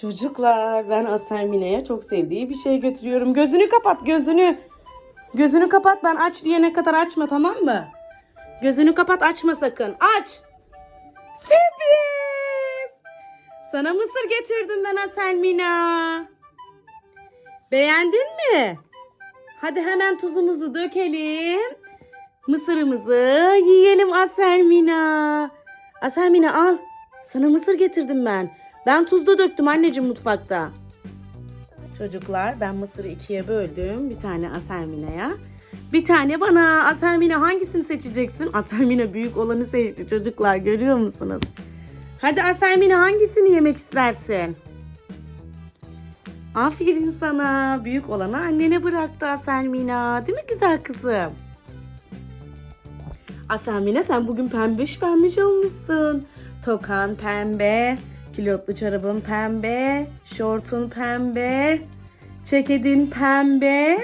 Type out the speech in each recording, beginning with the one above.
Çocuklar ben Aselmine'ye çok sevdiği bir şey götürüyorum. Gözünü kapat gözünü. Gözünü kapat ben aç diyene kadar açma tamam mı? Gözünü kapat açma sakın. Aç. Sürpriz. Sana mısır getirdim ben Aselmina. Beğendin mi? Hadi hemen tuzumuzu dökelim. Mısırımızı yiyelim Aselmina. Aselmina al. Sana mısır getirdim ben. Ben tuzda döktüm anneciğim mutfakta. Çocuklar ben mısırı ikiye böldüm. Bir tane Aselmina'ya. Bir tane bana. Aselmina hangisini seçeceksin? Aselmina büyük olanı seçti çocuklar görüyor musunuz? Hadi Aselmina hangisini yemek istersin? Aferin sana. Büyük olanı annene bıraktı Aselmina. Değil mi güzel kızım? Aselmina sen bugün pembiş pembiş olmuşsun. Tokan pembe, kilotlu çorabın pembe, şortun pembe, ceketin pembe,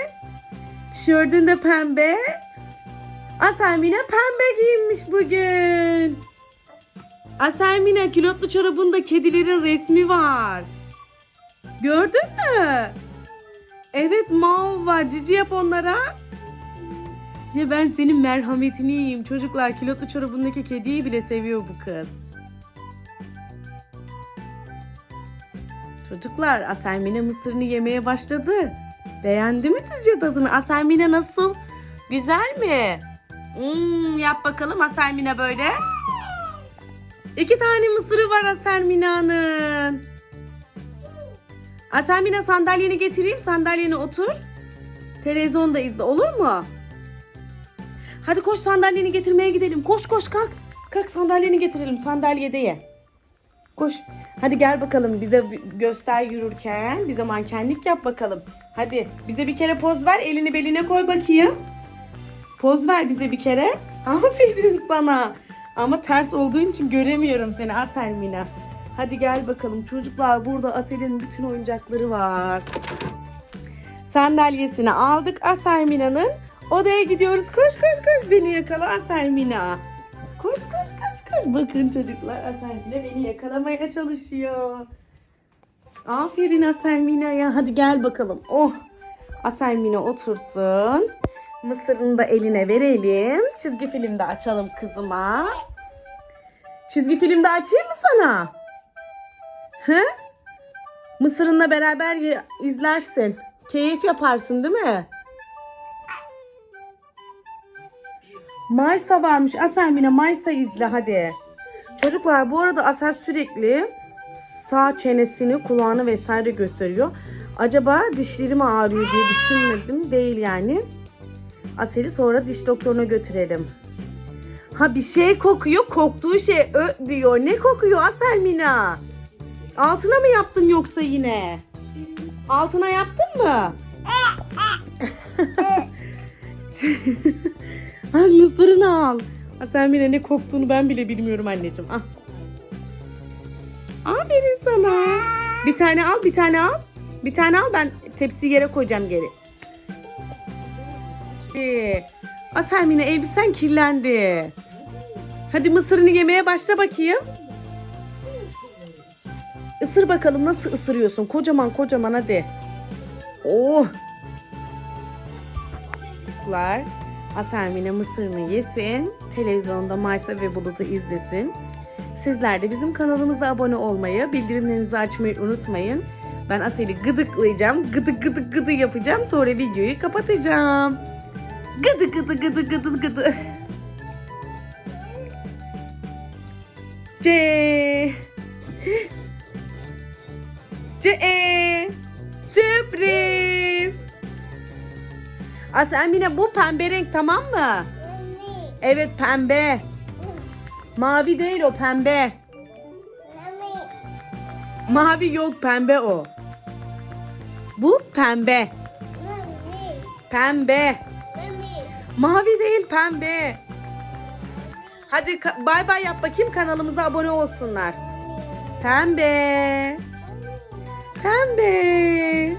tişörtün de pembe. Aselmina pembe giyinmiş bugün. Aselmina kilotlu çorabında kedilerin resmi var. Gördün mü? Evet mav var. Cici yap onlara. Ya ben senin merhametini yiyeyim. Çocuklar kilotlu çorabındaki kediyi bile seviyor bu kız. Çocuklar Aselmine mısırını yemeye başladı. Beğendi mi sizce tadını? Aselmine nasıl? Güzel mi? Hmm, yap bakalım Aselmine böyle. İki tane mısırı var Aselmina'nın. Aselmina sandalyeni getireyim. Sandalyene otur. Televizyonda izle olur mu? Hadi koş sandalyeni getirmeye gidelim. Koş koş kalk. Kalk sandalyeni getirelim sandalyede ye. Koş. Hadi gel bakalım bize göster yürürken. Bize mankenlik yap bakalım. Hadi bize bir kere poz ver. Elini beline koy bakayım. Poz ver bize bir kere. Aferin sana. Ama ters olduğun için göremiyorum seni Aselmina. Hadi gel bakalım çocuklar burada Asel'in bütün oyuncakları var. Sandalyesini aldık Aselmina'nın. Odaya gidiyoruz. Koş koş koş beni yakala Aselmina. Koş koş koş koş. Bakın çocuklar Aselmina beni yakalamaya çalışıyor. Aferin Aselmina ya. Hadi gel bakalım. Oh. Aselmina otursun. Mısırını da eline verelim. Çizgi film de açalım kızıma. Çizgi film de açayım mı sana? He? Mısırınla beraber izlersin. Keyif yaparsın değil mi? Maysa varmış. Aselmine Maysa izle hadi. Çocuklar bu arada Asel sürekli sağ çenesini, kulağını vesaire gösteriyor. Acaba dişlerim ağrıyor diye düşünmedim. Değil yani. Asel'i sonra diş doktoruna götürelim. Ha bir şey kokuyor. Koktuğu şey ö diyor. Ne kokuyor Aselmina? Altına mı yaptın yoksa yine? Altına yaptın mı? Mısırını al. Aselmine ne koktuğunu ben bile bilmiyorum anneciğim. Al. Aferin sana. Bir tane al, bir tane al. Bir tane al ben tepsiyi yere koyacağım geri. Ee, Aselmine elbisen kirlendi. Hadi mısırını yemeye başla bakayım. Isır bakalım nasıl ısırıyorsun. Kocaman kocaman hadi. Oh. Çocuklar Aselmine mısırını yesin. Televizyonda Maysa ve Bulut'u izlesin. Sizler de bizim kanalımıza abone olmayı, bildirimlerinizi açmayı unutmayın. Ben Asel'i gıdıklayacağım. Gıdı gıdı gıdı yapacağım. Sonra videoyu kapatacağım. Gıdı gıdı gıdı gıdı gıdı. C. Aselmine bu pembe renk tamam mı? Evet pembe. Mavi değil o pembe. Mavi yok pembe o. Bu pembe. Pembe. Mavi değil pembe. Hadi bay bay yap bakayım kanalımıza abone olsunlar. Pembe. Pembe.